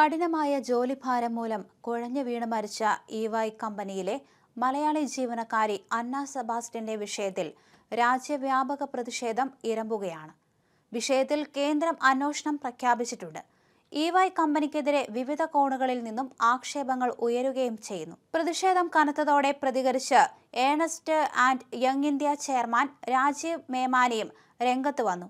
കഠിനമായ ജോലിഭാരം മൂലം കുഴഞ്ഞു വീണ് മരിച്ച ഇ വൈ കമ്പനിയിലെ മലയാളി ജീവനക്കാരി അന്ന സെബാസ്റ്റ്യന്റെ വിഷയത്തിൽ രാജ്യവ്യാപക പ്രതിഷേധം ഇരമ്പുകയാണ്. വിഷയത്തിൽ കേന്ദ്രം അന്വേഷണം പ്രഖ്യാപിച്ചിട്ടുണ്ട്. ഇ വൈ കമ്പനിക്കെതിരെ വിവിധ കോണുകളിൽ നിന്നും ആക്ഷേപങ്ങൾ ഉയരുകയും ചെയ്യുന്നു. പ്രതിഷേധം കനത്തതോടെ പ്രതികരിച്ച് Ernst and Young India chairman Rajiv മേമാനിയും രംഗത്ത് വന്നു.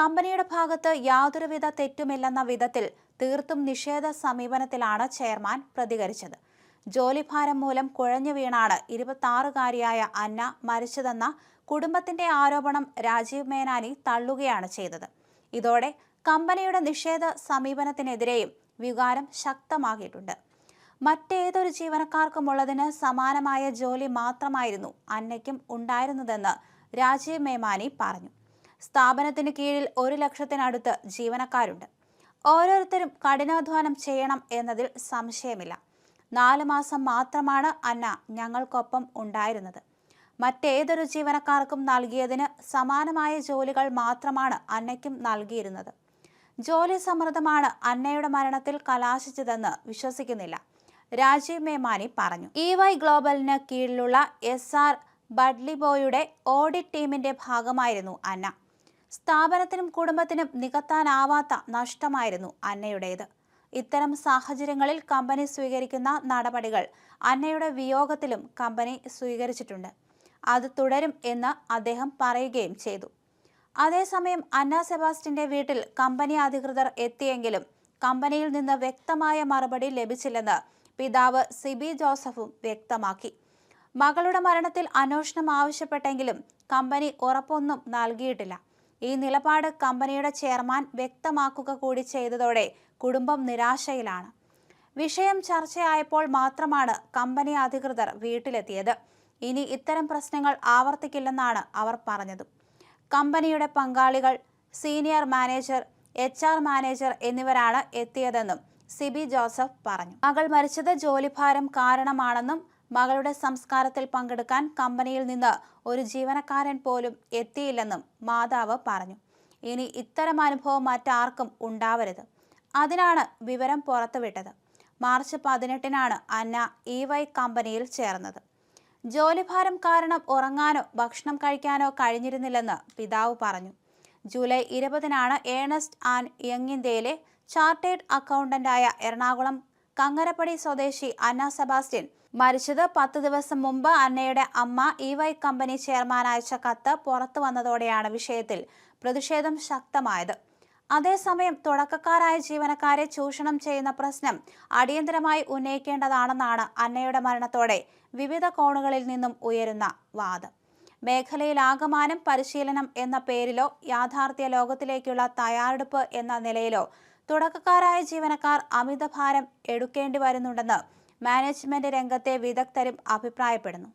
കമ്പനിയുടെ ഭാഗത്ത് യാതൊരുവിധ തെറ്റുമില്ലെന്ന വിധത്തിൽ തീർത്തും നിഷേധ സമീപനത്തിലാണ് ചെയർമാൻ പ്രതികരിച്ചത്. ജോലിഭാരം മൂലം കുഴഞ്ഞു വീണാണ് ഇരുപത്താറുകാരിയായ അന്ന മരിച്ചതെന്ന കുടുംബത്തിന്റെ ആരോപണം രാജീവ് മേനാനി തള്ളുകയാണ് ചെയ്തത്. ഇതോടെ കമ്പനിയുടെ നിഷേധ സമീപനത്തിനെതിരെയും വികാരം ശക്തമാകിയിട്ടുണ്ട് മറ്റേതൊരു ജീവനക്കാർക്കുമുള്ളതിന് സമാനമായ ജോലി മാത്രമായിരുന്നു അന്നയ്ക്കും ഉണ്ടായിരുന്നതെന്ന് രാജീവ് മേമാനി പറഞ്ഞു. സ്ഥാപനത്തിന് കീഴിൽ ഒരു ലക്ഷത്തിനടുത്ത് ജീവനക്കാരുണ്ട്. ഓരോരുത്തരും കഠിനാധ്വാനം ചെയ്യണം എന്നതിൽ സംശയമില്ല. നാല് മാസം മാത്രമാണ് അന്ന ഞങ്ങൾക്കൊപ്പം ഉണ്ടായിരുന്നത്. മറ്റേതൊരു ജീവനക്കാർക്കും നൽകിയതിന് സമാനമായ ജോലികൾ മാത്രമാണ് അന്നയ്ക്കും നൽകിയിരുന്നത്. ജോലി സമ്മർദ്ദമാണ് അന്നയുടെ മരണത്തിൽ കലാശിച്ചതെന്ന് വിശ്വസിക്കുന്നില്ല. രാജീവ് മേമാനി പറഞ്ഞു. ഇ വൈ ഗ്ലോബലിന് കീഴിലുള്ള എസ് ആർ ബഡ്ലിബോയുടെ ഓഡിറ്റ് ടീമിന്റെ ഭാഗമായിരുന്നു അന്ന. സ്ഥാപനത്തിനും കുടുംബത്തിനും നികത്താനാവാത്ത നഷ്ടമായിരുന്നു അന്നയുടേത്. ഇത്തരം സാഹചര്യങ്ങളിൽ കമ്പനി സ്വീകരിക്കുന്ന നടപടികൾ അന്നയുടെ വിയോഗത്തിലും കമ്പനി സ്വീകരിച്ചിട്ടുണ്ട്. അത് തുടരും എന്ന് അദ്ദേഹം പറയുകയും ചെയ്തു. അതേസമയം അന്ന സെബാസ്റ്റിന്റെ വീട്ടിൽ കമ്പനി അധികൃതർ എത്തിയെങ്കിലും കമ്പനിയിൽ നിന്ന് വ്യക്തമായ മറുപടി ലഭിച്ചില്ലെന്ന് പിതാവ് സിബി ജോസഫും വ്യക്തമാക്കി. മകളുടെ മരണത്തിൽ അന്വേഷണം ആവശ്യപ്പെട്ടെങ്കിലും കമ്പനി ഉറപ്പൊന്നും നൽകിയിട്ടില്ല. ഈ നിലപാട് കമ്പനിയുടെ ചെയർമാൻ വ്യക്തമാക്കുക കൂടി ചെയ്തതോടെ കുടുംബം നിരാശയിലാണ്. വിഷയം ചർച്ചയായപ്പോൾ മാത്രമാണ് കമ്പനി അധികൃതർ വീട്ടിലെത്തിയത്. ഇനി ഇത്തരം പ്രശ്നങ്ങൾ ആവർത്തിക്കില്ലെന്നാണ് അവർ പറഞ്ഞത്. കമ്പനിയുടെ പങ്കാളികൾ senior manager H R manager എന്നിവരാണ് എത്തിയതെന്നും സിബി ജോസഫ് പറഞ്ഞു. മകൾ മരിച്ചത് ജോലിഭാരം കാരണമാണെന്നും മകളുടെ സംസ്കാരത്തിൽ പങ്കെടുക്കാൻ കമ്പനിയിൽ നിന്ന് ഒരു ജീവനക്കാരൻ പോലും എത്തിയില്ലെന്നും മാതാവ് പറഞ്ഞു. ഇനി ഇത്തരം അനുഭവം മറ്റാർക്കും ഉണ്ടാവരുത്. അതിനാണ് വിവരം പുറത്തുവിട്ടത്. മാർച്ച് പതിനെട്ടിനാണ് അന്ന ഇ വൈ കമ്പനിയിൽ ചേർന്നത്. ജോലിഭാരം കാരണം ഉറങ്ങാനോ ഭക്ഷണം കഴിക്കാനോ കഴിഞ്ഞിരുന്നില്ലെന്ന് പിതാവ് പറഞ്ഞു. ജൂലൈ ഇരുപതിനാണ് ഏണസ്റ്റ് ആൻഡ് യങ് ഇന്ത്യയിലെ ചാർട്ടേഡ് അക്കൗണ്ടന്റായ എറണാകുളം കങ്ങരപ്പടി സ്വദേശി അന്ന സെബാസ്റ്റ്യൻ. മരിച്ചത് പത്ത് ദിവസം മുമ്പ് അന്നയുടെ അമ്മ ഇ വൈ കമ്പനി ചെയർമാൻ അയച്ച കത്ത് പുറത്തു വന്നതോടെയാണ് വിഷയത്തിൽ പ്രതിഷേധം ശക്തമായത്. അതേസമയം തുടക്കക്കാരായ ജീവനക്കാരെ ചൂഷണം ചെയ്യുന്ന പ്രശ്നം അടിയന്തരമായി ഉന്നയിക്കേണ്ടതാണെന്നാണ് അന്നയുടെ മരണത്തോടെ വിവിധ കോണുകളിൽ നിന്നും ഉയരുന്ന വാദം. മേഖലയിലാകമാനം പരിശീലനം എന്ന പേരിലോ യാഥാർത്ഥ്യ ലോകത്തിലേക്കുള്ള തയ്യാറെടുപ്പ് എന്ന നിലയിലോ തുടക്കക്കാരായ ജീവനക്കാർ അമിതഭാരം എടുക്കേണ്ടി വരുന്നുണ്ടെന്ന് മാനേജ്മെന്റ് രംഗത്തെ വിദഗ്ധരും അഭിപ്രായപ്പെടുന്നു.